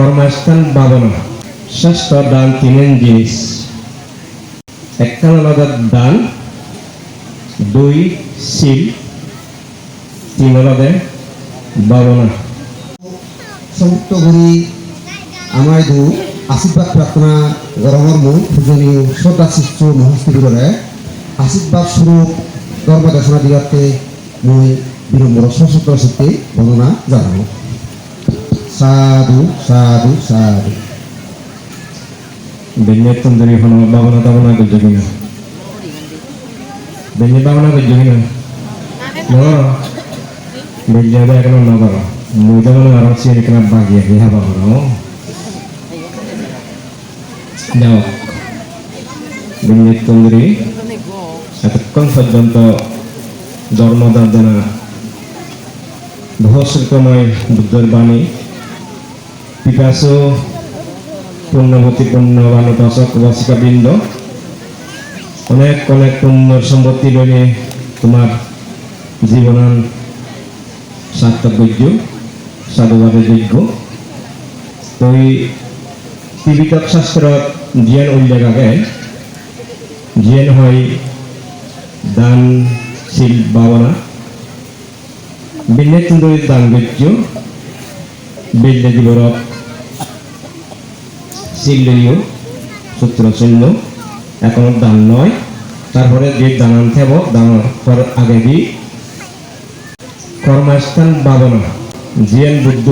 কর্মস্থান বাবনা ষষ্ঠ দান তিনেন জিনিস। একখান আলাদার দান দুই শিল, তিন আলাদা বাবনা সমুক্ত করি আমাৰ দু আশীৰ্বাদ প্ৰাৰ্থনা গৰমৰ মূল পূজনীয় শ্ৰদ্ধা শিষ্য মহস্তিবোৰে আশীৰ্বাদ স্বৰূপ ধৰ্ম দেশনা দিয়াতে মই বিনম্ৰ সশস্ত্ৰ চিত্তে বৰ্ণনা জনাওঁ সাধু সাধু সাধু। বেঞ্জে তন্দুরি হন, বাবনা দাবনা করছে কিনা বেঞ্জে বাবনা করছে কিনা বেঞ্জে আদা এখন নগর মুইদা বলে আর সে এখানে বাগিয়ে দিয়ে হাবা করো যাও। বেঞ্জে তন্দুরি এতক্ষণ পর্যন্ত ধর্মদার্জনা বহুশিল্পময় বুদ্ধের বাণী। পিকাসো পুণ্যবতী পুণ্যবান দশক বাসিকা বৃন্দ অনেক অনেক পুণ্যর সম্পত্তি লইলে তোমার জীবনান সার্থকযোগ্য সাধুবাদের যোগ্য তো এই ত্রিবিধক শাস্ত্র জ্ঞান উল্লেখ আগে। জ্ঞান হয় দান, শিল, ভাবনা। তুন্দরীর দান গজ্য বিল্লে দিবরক শিল্লীয় সূত্র চিহ্ন এখন দান নয়। তারপরে যে দানান থেব দানার পর আগে দি কর্মস্থান বাবনা। জিয়ান বুদ্ধ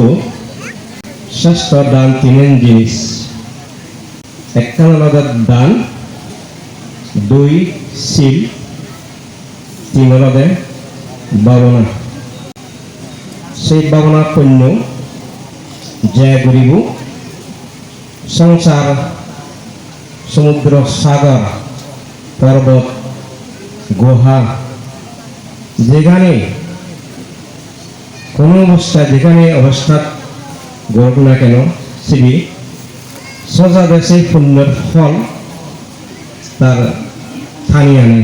ষষ্ঠ দান তিনেন জিনিস। একখান দান, দুই শিল তিন আলাদা বাবনা। সেই বাবনা পণ্য জয় গরিব সংসার, সমুদ্র, সাগর, পর্বত, গুহা, যেখানে কোনো অবস্থা যেখানে অবস্থা ঘটুক না কেন সিবি সজা দেশে পুণ্যের ফল তার থানি আনে।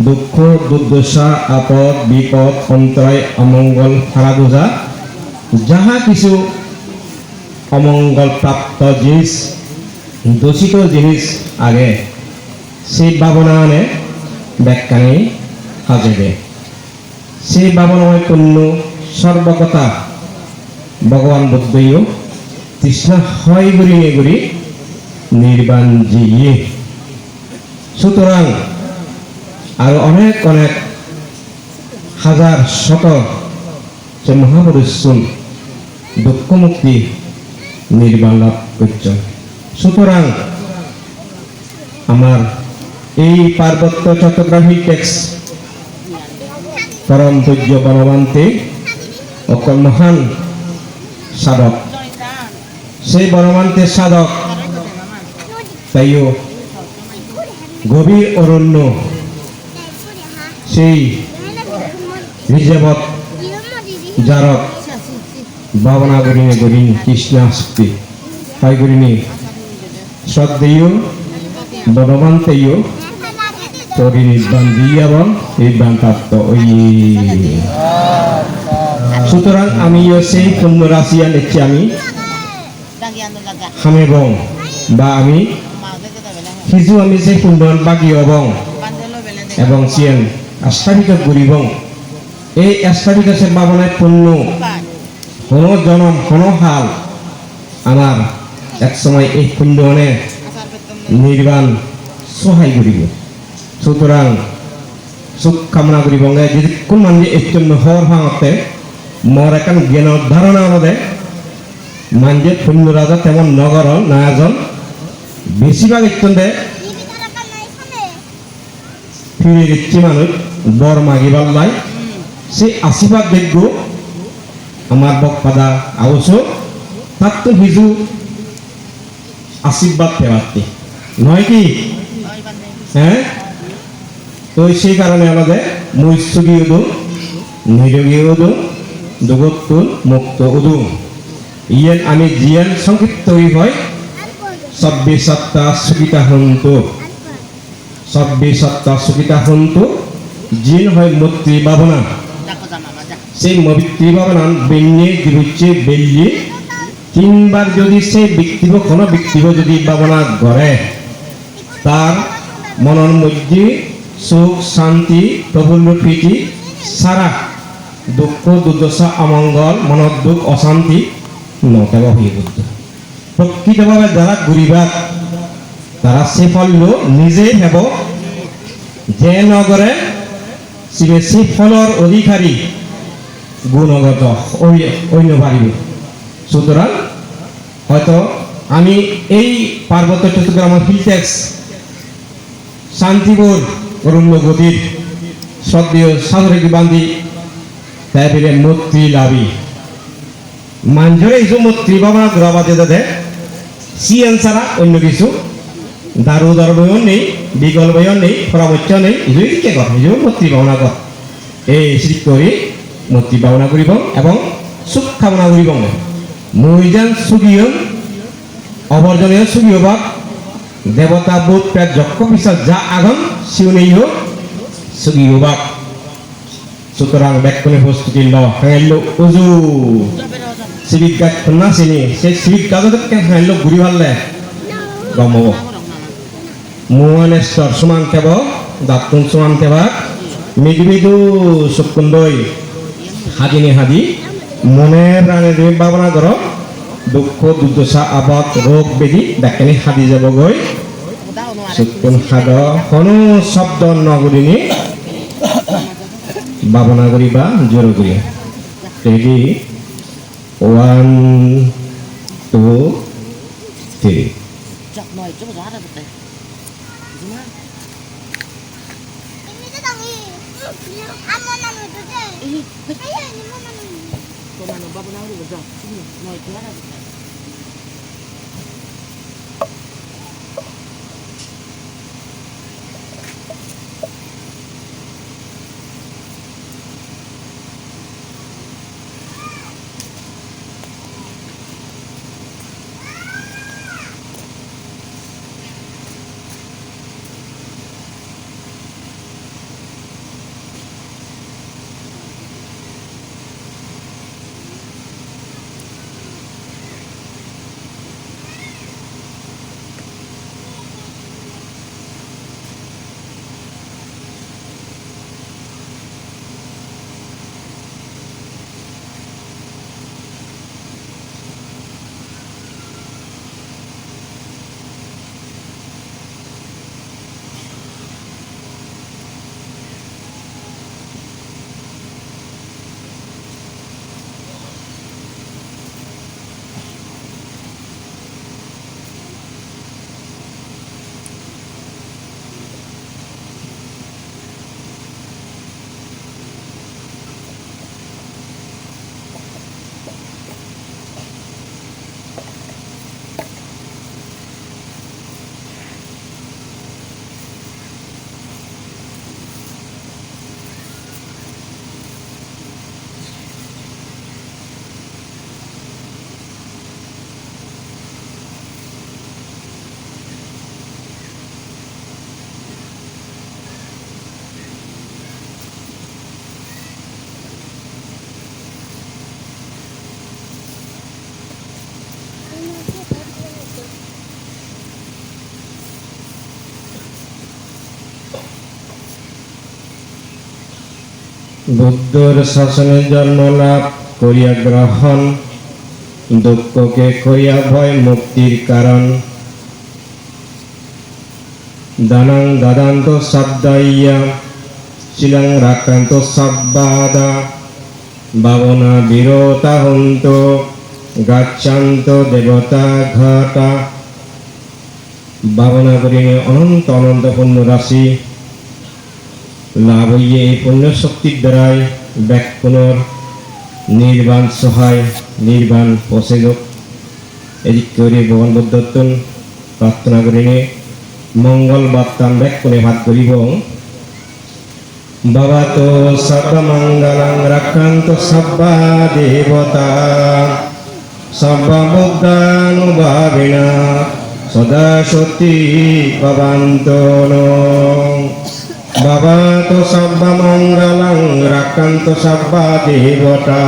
দুঃখ, দুর্দশা, আপদ, বিপদ, অন্তরায়, অমঙ্গল ফারাগুজা যাহা কিছু অমঙ্গল প্রাপ্ত জিনিস, দূষিত জিনিস আগে। সেই ভাবনা আনে ব্যাখ্যা নেই, হাজেবে। সেই ভাবনাময় পূর্ণ, সর্বকথা। ভগবান বুদ্ধইও তৃষ্ণা হয় গুরি নেগুরি নির্বাণ জিয়ে। সুতরাং আর অনেক অনেক হাজার শত যে মহাপুরুষ দুঃখ মুক্তি নির্বাণ লাভ করছেন সুতরাং আমার এই পার্বত্য চট্টগ্রামী টেক্স পরম পূজ্য বনবান্তে অকল মহান সাধক। সেই বনবান্তে সাধক তাইও গভীর অরণ্য সেই রিজেবত জারক ভাবনা করিনি করিনি কৃষ্ণ আসক্তি তাই করিনি শ্রদ্ধেয় বনবান্তেয় তরি নির্বাণ দিয়াবন নির্বাণ প্রাপ্ত ওই সুতরাং আমিও সেই পুণ্য রাশিয়া লিখছি আমি। হামেবং বা আমি সিজু আমি সেই পুণ্য বাকি হবং এবং সিয়েন আস্থাপিত করিবং এই আস্থাপিত সে ভাবনায় পুণ্য হন জনম হন হাল আমার এক সময় এই পুণ্যনে নির্বাণ সহায় করিব সুতরাং সুখ কামনা করিব যদি কোন মানুষ এই জন্য হর ভাঙতে মর একান জ্ঞান ধারণা আমাদের। মানজে পুণ্য রাজা তেমন নগর নায়াজন বেশিরভাগ ইত্যন্দে ফিরে দিচ্ছি মানুষ, বর মাগিবার লাই। সেই আশীর্বাদ যোগ্য বকপাদা আবশ্য তার তো হিজু আশীর্বাদ পেওয়াতে নয় কি? হ্যাঁ তো সেই কারণে আমাদের মৈশ্বরী উদু নিরোগী উদু জগত্তুল মুক্ত উদু ইয়েন আমি জিয়ান সংক্ষিপ্ত হয় সব্বে সত্তা সুখিতা হন্তু। সব্বে সত্তা সুখিতা হন্তু, জিন হয় মৈত্রী ভাবনা সেই ভাবনা বেঞ্জে দিবচ্ছে বেল্লি তিনবার যদি সেই ব্যক্তিব কোনো ব্যক্তিব যদি ভাবনা করে তার মনের মধ্যে সুখ, শান্তি, প্রফুল্ল প্রীতি, সারা দুঃখ, দুর্দশা, অমঙ্গল মনের দুঃখ, অশান্তি নতেব হয়ে পড়ত প্রকৃতভাবে যারা ঘুরিবার তারা সে ফল নিজেই হেব যে নগরে শিবে সেই ফলৰ অধিকাৰী গুণগত অন্য পাৰিব সুতরাং, হয়তো আমি এই পার্বত্য চট্টগ্রামের হিলটেক্স শান্তিপুর অরণ্য গতির সদ্যীয় সাধরিক বান্ধি তাই মূর্তি লাভি। এই যে মূর্তি বাবা গ্রবাদে দাদে সিএন ছাড়া অন্য কিছু, দারু দরবয়ও নেই বিকল্পও নেই, পরামর্শ নেই ইজুই কে কর ইজু মূর্তি ভাবনা কর এই শ্রী কৰি মূর্তি ভাবনা কৰিব এবং সুখ কামনা কৰিব মই যেন সুগীয়, অবর্জনীয় সুগীয় বাক দেবতা বোধ প্রায় যক্ষ পিছত যা আগন শিউনেইও সুগীয় বাক সুতরাং ব্যাকুণে প্রস্তুতি ল হেঁল উজু। সিভিক গাছ না চিনি সেই সিভিক গাছত কেন ঘূৰি ভাললে। গম। হ'ব মুৱানেশ্বৰ সমান কেব দাঁতকুন সমান কেবা। মৃদু মৃদু চকুন্দৈ হাদিনি হাদি মনের প্রাণে তুমি ভাবনা করো দুঃখ, দুর্দশা আবাদ রোগ ব্যাধি ডাকেনি হাদি যাব গৈ। চকুন হাদ কোনো শব্দ নগরিনি ভাবনা করিবা জোর করি ready one two three Kau mana bapak nak urus dah? Sini, mau ikut ada. বুদ্ধর শাসনে জন্ম লাভ করিয়া গ্রহণ, দুঃখকে করিয়া ভয় মুক্তির কারণ। দানাং দাদান্ত শব্দাইয়া শিলাং রাক্রান্ত শব্বাদা। ভাবনা বিরতা হন্ত, গাচ্ছান্ত দেবতা ঘটা। ভাবনা করি অনন্ত অনন্ত পূর্ণ রাশি লাভ হইয়ে এই পুণ্য শক্তির দ্বারাই ব্যাকুণর নির্বাণ সহায়, নির্বাণ পৌঁছেযোগ এদিক করে ভগবান বুদ্ধত্তন প্রার্থনা করিনে মঙ্গল বার্তান ব্যাকুণে ভাত করিব। বাবা তো সর্বমঙ্গলং রক্ষান্ত সব্বা দেবতা সর্ববুদ্ধানুভাবিনা সদা সতী ভবান্তন। বাবা তো সব্বা মঙ্গলং রাকান্ত সব্বা দেবতা।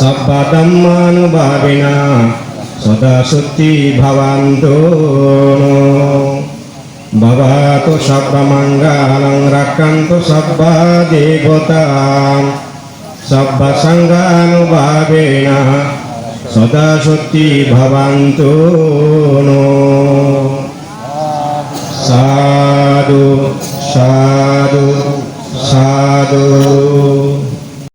সব্বাদম্মানুভাবিনা সদা সত্যি ভবান্তু। ভবাতু সর্বমঙ্গলং রক্ষন্তু সব্বা দেবতান সব্বসঙ্গানুভাবেন সদা সত্যি ভবন্তু। সাধু সাধু সাধু।